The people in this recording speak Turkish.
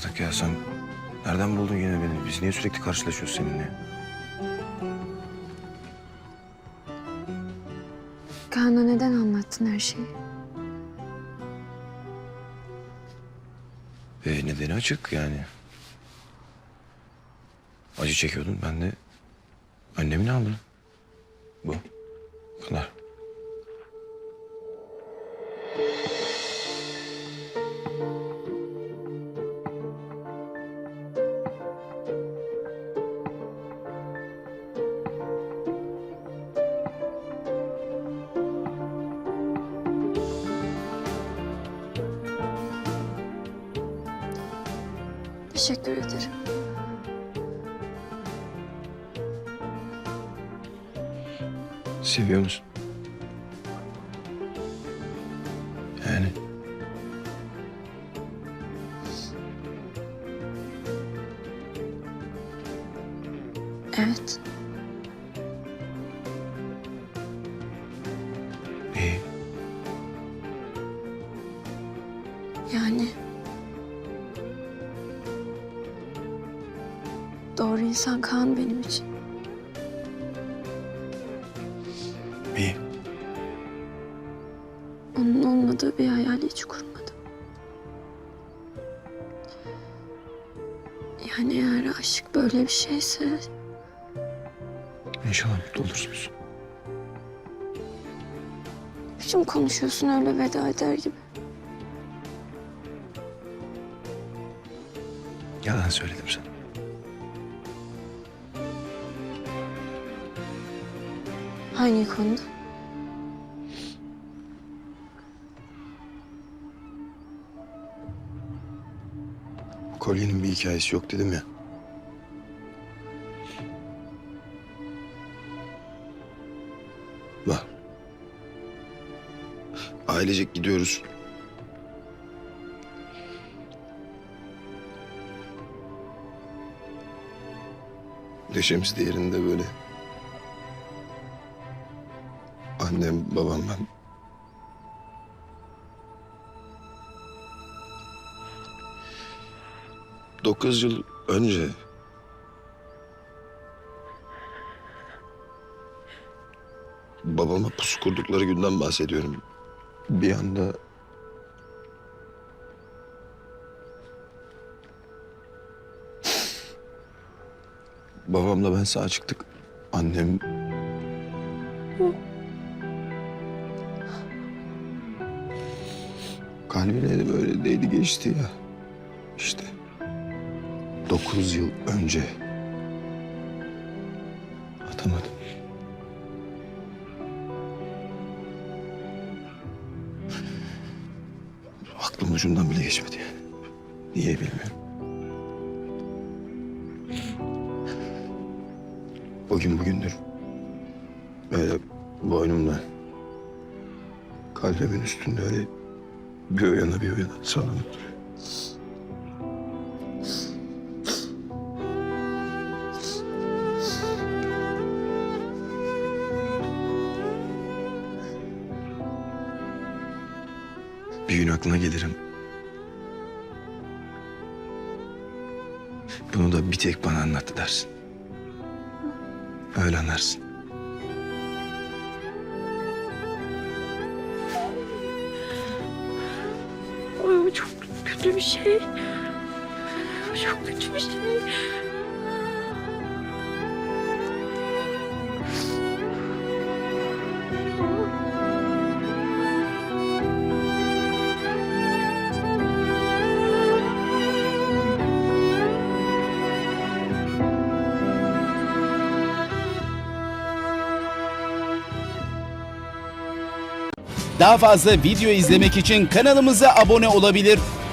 artık ya sen. Nereden buldun yine beni? Biz niye sürekli karşılaşıyoruz seninle? Kaan'a neden anlattın her şeyi? Ve nedeni açık yani. Acı çekiyordun. Ben de annemini aldım. Bu kadar. Teşekkür ederim. Seviyor musun? Yani Evet. iyi. Yani... Doğru insan Kaan benim için. İyi. Onun olmadığı bir hayal hiç kurmadım. Yani eğer aşk böyle bir şeyse İnşallah mutlu olursunuz. biçim konuşuyorsun öyle veda eder gibi. Yalan söyledim sana. Hangi konuda? Kolyenin bir hikayesi yok dedim ya. Var. Ailecek gidiyoruz. Neşemiz de yerinde böyle. Annem, babam, ben. Dokuz yıl önce babama pusu kurdukları günden bahsediyorum. Bir anda babamla ben sağ çıktık. Annem kalbine de böyle değdi geçti ya. İşte. Dokuz yıl önce. Atamadım. Aklımın ucundan bile geçmedi. Niye bilmiyorum. Bugün bugündür. Böyle boynumda. Kalbimin üstünde öyle bir o yana bir o yana sallanıp duruyor. Bir gün aklına gelirim. Bunu da bir tek bana anlattı dersin. Öyle anlarsın. Kötü bir şey. Çok kötü bir şey. Daha fazla video izlemek için kanalımıza abone olabilir.